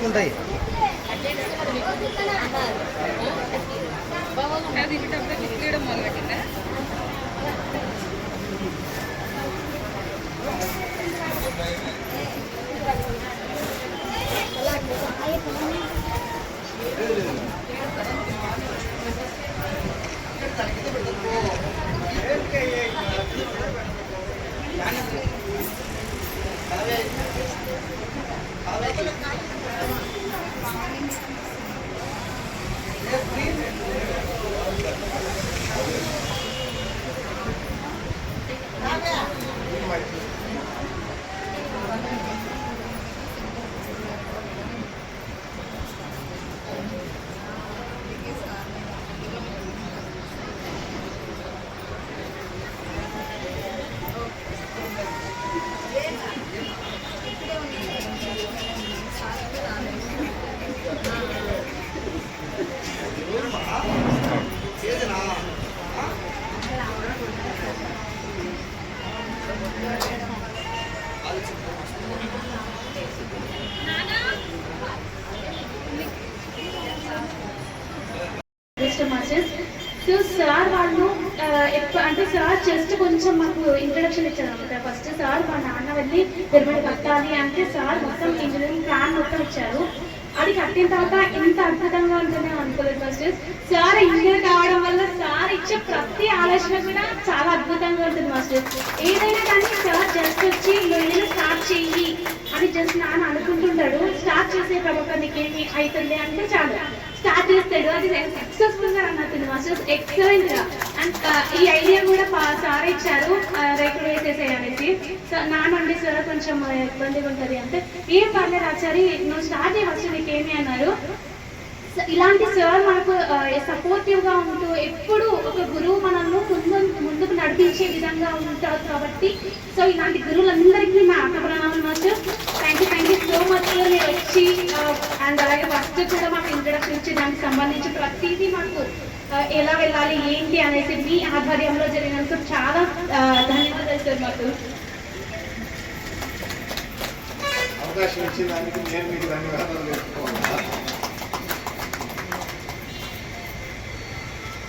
ముడుచుకుంటాయి next masters so sir వాళ్ళు అంటే sir just కొంచెం మాకు ఇంట్రడక్షన్ ఇచ్చారు అనమాట. ఫస్ట్ సార్ మా నాన్న వెళ్ళి పెరుమడి కట్టాలి అంటే సార్ మొత్తం ఇంజనీరింగ్ ప్లాన్ మొత్తం ఇచ్చారు. అది కట్టిన తర్వాత ఇంత అద్భుతంగా ఉంటుందని అనుకోలేదు ఫస్ట్ సార్ ఇంజనీర్ కావడం వల్ల సార్ ఇచ్చే ప్రతి ఆలోచన కూడా చాలా అద్భుతంగా ఉంటుంది మాస్టర్ ఏదైనా కానీ సార్ జస్ట్ వచ్చి నువ్వు స్టార్ట్ చెయ్యి. అని జస్ట్ నాన్న అనుకుంటుంటాడు. స్టార్ట్ చేసే ప్రభావం నీకేమి అవుతుంది అంటే చాలు. స్టార్ట్ చేస్తాడు. అది సక్సెస్ఫుల్గా రన్ అవుతుంది మాస్టర్స్ ఎక్సలెంట్గా. అండ్ ఈ ఐడియా కూడా సార్ ఇచ్చారు. రేకులు వేసేసేయనేసి సో నా నుండి సార్ కొంచెం ఇబ్బందిగా ఉంటుంది అంటే ఏం పర్లేదు ఆచారి? నువ్వు స్టార్ట్ చేయవచ్చు నీకేమి? అన్నారు. ఇలాంటి సార్ మనకు సపోర్టివ్గా ఉంటూ ఎప్పుడు ఒక గురువు మనల్ని ముందు ముందుకు నడిపించే విధంగా ఉంటారు కాబట్టి సో ఇలాంటి గురువులందరికీ నా అకప్రణామం master thank you thank you so much మీరు వచ్చి అండ్ అలాగే ఫస్ట్ కూడా మాకు ఇంట్రడక్షన్ ఇచ్చి దానికి సంబంధించి ప్రతిదీ మాకు ఎలా వెళ్ళాలి ఏంటి అనేసి మీ ఆధ్వర్యంలో జరిగినందుకు చాలా ఆ, ధన్యవాదాలు సార్ మాకు అవకాశం ఇచ్చిన దానికి నేను మీకు ధన్యవాదాలు తెలుసుకోవాలి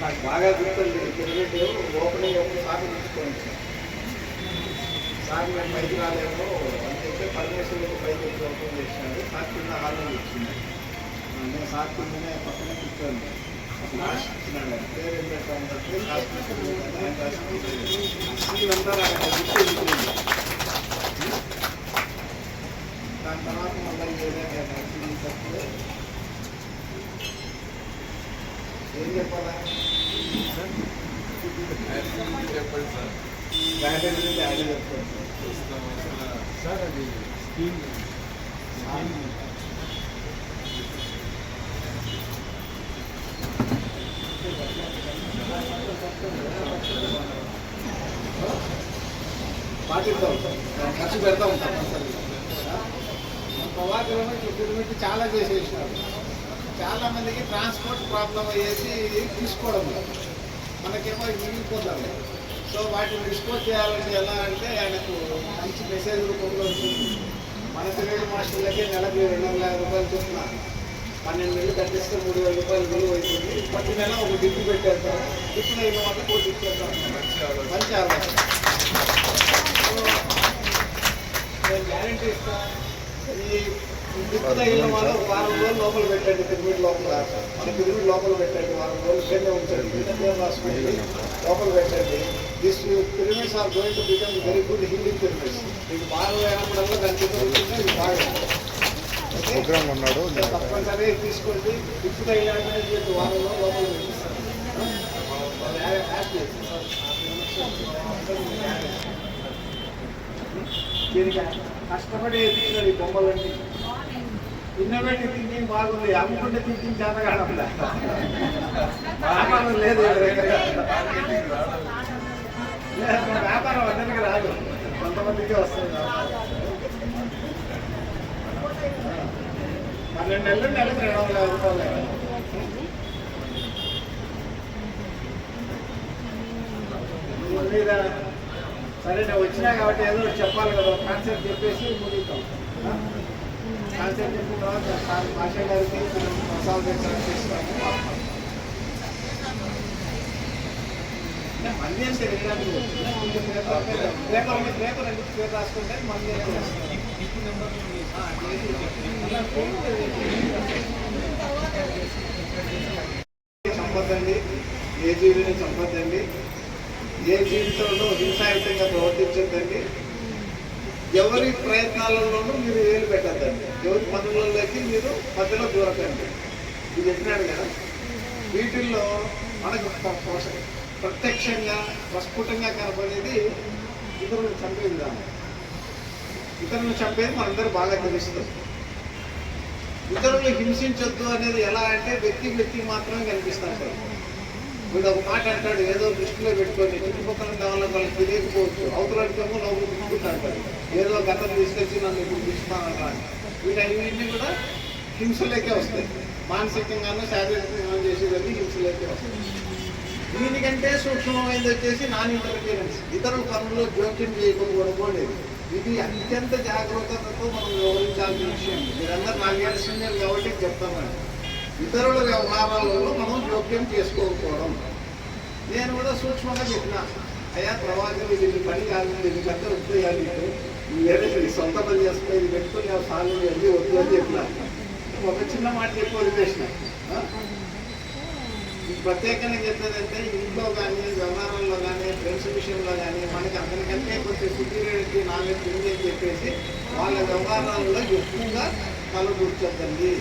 నాకు బాగా గుర్తుంది పిరమిడ్ ఓపెనింగ్ ఎప్పుడు సాగు తీసుకోండి సాగు మేము పైకి రాలేము అని చెప్పి పరమేశ్వరుడు పైకి వచ్చి ఓపెన్ చేసినాడు సార్ కింద హాల్లో వచ్చింది నేను సార్ కిందనే పక్కనే కూర్చోండి అసలు ఆశిస్తున్నాడు నాకు దాని తర్వాత మళ్ళీ ఏదైనా యాక్టివిటీ తక్కువ చెప్పండి సార్ బ్యాటరీ గురించి యాడ్ చెప్తాను సార్ అది స్కీమ్. పాటిద్దాం ఖర్చు పెడతా ఉంటాం ప్రవాకులను పిరమిడ్ చాలా చేసేసినారు. చాలా మందికి ట్రాన్స్పోర్ట్ ప్రాబ్లం అయ్యేసి తీసుకోవడం లేదు. మనకేమో మిగిలిపోతాం సో వాటిని డిస్పోజ్ చేయాలంటే ఎలా అంటే ఆయనకు మంచి మెసేజ్ రూపంలో ఉంటుంది. మన పిల్లడి మాస్టర్లకే నెలకు రెండు వందల యాభై రూపాయలు చూస్తున్నా పన్నెండు నెలలు కట్టిస్తే మూడు వేల రూపాయలు విలువ అవుతుంది. ప్రతి నెల ఒక డిప్పు పెట్టేస్తారు. డిప్పు అయిన వల్ల కోటి ఇచ్చేస్తాం మంచి ఆలోచన. నేను గ్యారంటీ ఇస్తాను ఈ డిప్పు తగిలిన వాళ్ళు వారం రోజులు లోపల పెట్టండి పిరమిడ్ లోపల. మన పిరమిడ్ లోపల పెట్టండి వారం రోజులు కింద ఉంచండి రాసుకోండి లోపల పెట్టండి. This pyramids are going to become very good healing pyramids మీకు బాగా అయినప్పుడల్లా దాని ఇది బాగా ప్రోగ్రామ్ ఉన్నాడు సో తప్పనిసరిగా తీసుకోండి. డిప్పు తగిలిన చెప్పి వారంలో లోపల పెట్టిస్తాను. దీనికి కష్టపడి ఎదిగినాడు ఈ బొమ్మలన్నీ. ఇన్నోవేటివ్ థింకింగ్ బాగుంది? అమ్ముకుంటే థింకింగ్ చేత వ్యాపారం లేదు వ్యాపారం అందరికి రాదు. కొంతమందికి వస్తుంది పన్నెండు నెలలు నెలకు రెండు వందల యాభై రూపాయలు. దీని మీద సరే నేను వచ్చినా కాబట్టి ఏదో చెప్పాలి కదా కాన్సెప్ట్ చెప్పేసి ముగిస్తాం కాన్సెప్ట్ చెప్పిన తర్వాత సార్ గారికి ప్రసాద్ గారికి చేస్తాము. మంది అంటే పేపర్ పేపర్ అంటే పేరు రాసుకుంటే మంది అంటే చంపద్దండి ఏ జీవిని చంపద్దండి ఏ జీవితంలో హింసాయుతంగా ప్రవర్తించద్దండి. ఎవరి ప్రయత్నాలలోనూ మీరు వేలు పెట్టద్దండి. ఎవరి పనులలోకి మీరు మధ్యలో దూరకండి. ఇది చెప్పినాడు కదా. వీటిల్లో మనకు ప్ర- ప్రత్యక్షంగా ప్రస్ఫుటంగా కనపడేది ఇతరులను చంపే విధానం ఇతరులను చంపేది మనందరూ బాగా తెలుస్తుంది. ఇతరులు హింసించొద్దు అనేది ఎలా అంటే వ్యక్తి వ్యక్తి మాత్రమే కనిపిస్తారు వీడు ఒక మాట అంటాడు ఏదో దృష్టిలో పెట్టుకొని చుట్టుపక్కల కావాలని వాళ్ళకి తెలియకపోవచ్చు. అవతలడికేమో లోపల తీసుకుంటాడు ఏదో గతం తీసుకొచ్చి నన్ను ఇప్పుడు తీసుకున్నాను వీటి ఇవన్నీ కూడా హింసలేకే వస్తాయి. మానసికంగానూ శారీరకంగా చేసేవన్నీ హింసలేకే వస్తాయి. దీనికంటే సూక్ష్మమైనది వచ్చేసి నాన్ ఇంటర్ఫీరెన్స్ ఇతరుల పనుల్లో జోక్యం చేయకపోవడం అనేది ఇది అత్యంత జాగ్రత్తతో మనం వ్యవహరించాల్సిన విషయం. మీరందరూ నాలుగేళ్ళ సీనియర్ కాబట్టి చెప్తామండి ఇతరుల వ్యవహారాలలో జోక్యం చేసుకోకపోవడం. నేను కూడా సూక్ష్మంగా చెప్పిన అయ్యా ప్రవాహం ఇది పని కాదు ఇది కట్ట వద్దు వేరే సొంత పని చేసుకుని ఇది పెట్టుకుని ఆ సార్లు అన్నీ వద్దు అని చెప్పిన. ఒక చిన్న మాట చెప్పి వదిలేసిన. ప్రత్యేకంగా చెప్పేదంటే ఇంట్లో కానీ వ్యవహారంలో కానీ ఫ్రెండ్స్ విషయంలో కానీ మనకి అందరికంటే కొంచెం సుపీరియారిటీ నాలెడ్జ్ ఉంది అని చెప్పేసి వాళ్ళ వ్యవహారాల్లో ఎక్కువగా తలదూర్చొద్దండి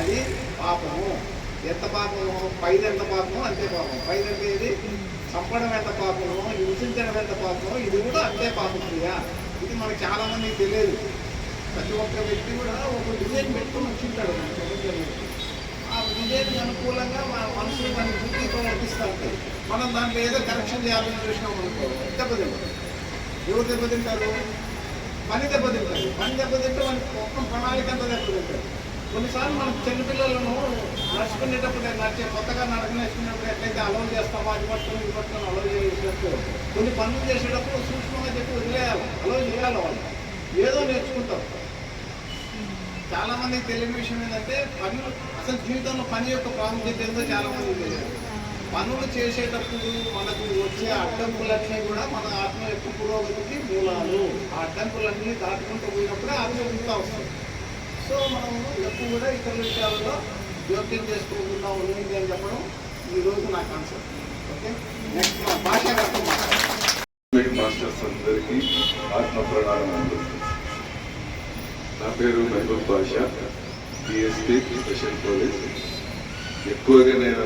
అది పాపము. ఎంత పాపము పైన ఎంత పాపము అంతే పాపం. పైన ఇది చంపడం ఎంత పాపము హింసించడం ఎంత పాపము ఇది కూడా అంతే పాపం క్రియ ఇది మనకి చాలా మందికి తెలియదు. ప్రతి ఒక్క వ్యక్తి కూడా ఒక డిజైన్ పెట్టుకొని వచ్చింటాడు మన ప్రపంచంలో ఆ డిజైన్ అనుకూలంగా మన మనసులో మన బుద్ధితో వర్తిస్తూ ఉంటుంది మనం దాంట్లో ఏదో కరెక్షన్ చేయాలని చూసినాం అనుకో దెబ్బతింటారు ఎవరు దెబ్బతింటారు పని దెబ్బతింటారు పని దెబ్బతింటే మనకి మొత్తం ప్రణాళిక అంతా దెబ్బతింటారు కొన్నిసార్లు మనం చిన్నపిల్లలను నడుచుకునేటప్పుడు నడిచే కొత్తగా నడక నేర్చుకునేటప్పుడు ఎట్లయితే అలవ్ చేస్తామో అది పట్టుకొని ఇది పట్టుకొని అలౌ చేసినట్టు కొన్ని పనులు చేసేటప్పుడు సూక్ష్మంగా చెప్పి వదిలేయాలి అలవ్ చేయాలి వాళ్ళు. ఏదో నేర్చుకుంటాం. చాలామందికి తెలియని విషయం ఏంటంటే పనులు అసలు జీవితంలో పని యొక్క ప్రాముఖ్యత ఏందో చాలా మంది తెలియదు. పనులు చేసేటప్పుడు మనకు వచ్చే అడ్డంకులన్నీ కూడా మన ఆత్మ యొక్క పురోగతికి మూలాలు. ఆ అడ్డంకులన్నీ దాటుకుంటూ పోయినప్పుడే ఆత్మ ఇంకా వస్తుంది సో మనము ఎప్పుడు కూడా ఇతర విషయాలలో జోక్యం చేసుకోకుండా ఉంది అని చెప్పడం ఈరోజు నా కాన్సెప్ట్ ఓకే నెక్స్ట్ మా భాష గవర్నమెంట్ మాస్టర్స్ అందరికీ ఆత్మ ప్రణాళికలు నా పేరు Mahaboob Basha DSP special police ఎక్కువగా నేను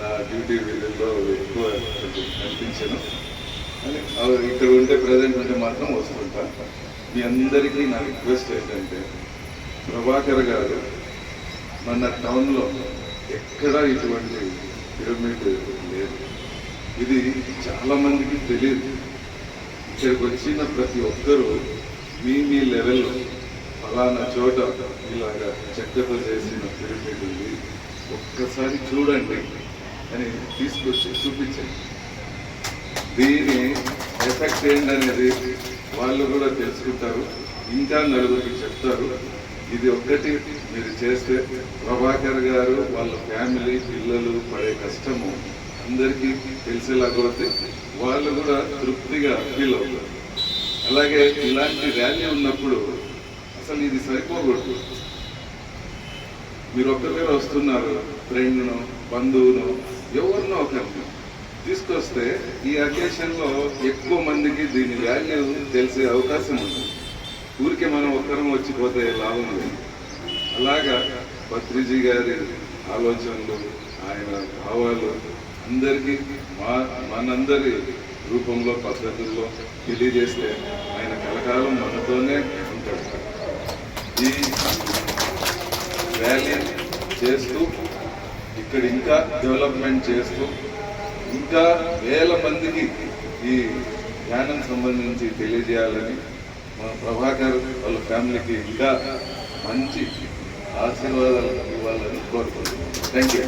నా డ్యూటీ వీళ్ళలో ఎక్కువ కనిపించను. ఇక్కడ ఉంటే ప్రజెంట్ ఉంటే మాత్రం వస్తుంటా. మీ అందరికీ నా రిక్వెస్ట్ ఏంటంటే ప్రభాకర్ గారు మన టౌన్లో ఎక్కడా ఇటువంటి పిరమిడ్ లేదు. ఇది చాలామందికి తెలియదు. ఇక్కడికి వచ్చిన ప్రతి ఒక్కరూ మీ మీ లెవెల్లో ఫలానా చోట ఇలాగా చెక్కతో చేసిన పిరమిడ్ ఉంది ఒక్కసారి చూడండి అని తీసుకొచ్చి చూపించండి. దీని ఎఫెక్ట్ ఏంటనేది వాళ్ళు కూడా తెలుసుకుంటారు. ఇంకా నలుగురికి చెప్తారు. ఇది ఒక్కటి మీరు చేస్తే ప్రభాకర్ గారు వాళ్ళ ఫ్యామిలీ పిల్లలు పడే కష్టము అందరికీ తెలిసేలాగా అవుతుంది వాళ్ళు కూడా తృప్తిగా ఫీల్ అవుతారు. అలాగే ఇలాంటి ర్యాలీ ఉన్నప్పుడు అసలు ఇది సరిపోకూడదు. మీరు ఒక్కరే వస్తున్నారు ఫ్రెండ్ను బంధువును ఎవరినో ఒకరిని. తీసుకొస్తే ఈ అకేషన్లో ఎక్కువ మందికి దీని వాల్యూ తెలిసే అవకాశం ఉంది. ఊరికే మనం ఒక్కరం వచ్చిపోతే లాభం లేదు అలాగా పత్రిజీ గారి ఆలోచనలు ఆయన భావాలు అందరికీ మా మనందరి రూపంలో పద్ధతుల్లో తెలియజేస్తే ఆయన కలకాలం మనతోనే ఉంటాడు. ఈ ర్యాలీ చేస్తూ ఇక్కడ ఇంకా డెవలప్మెంట్ చేస్తూ ఇంకా వేల మందికి ఈ ధ్యానం సంబంధించి తెలియజేయాలని మా ప్రభాకర్ వాళ్ళ ఫ్యామిలీకి ఇంకా మంచి ఆశీర్వాదాలు ఇవ్వాలని కోరుకుంటున్నాను థ్యాంక్ యూ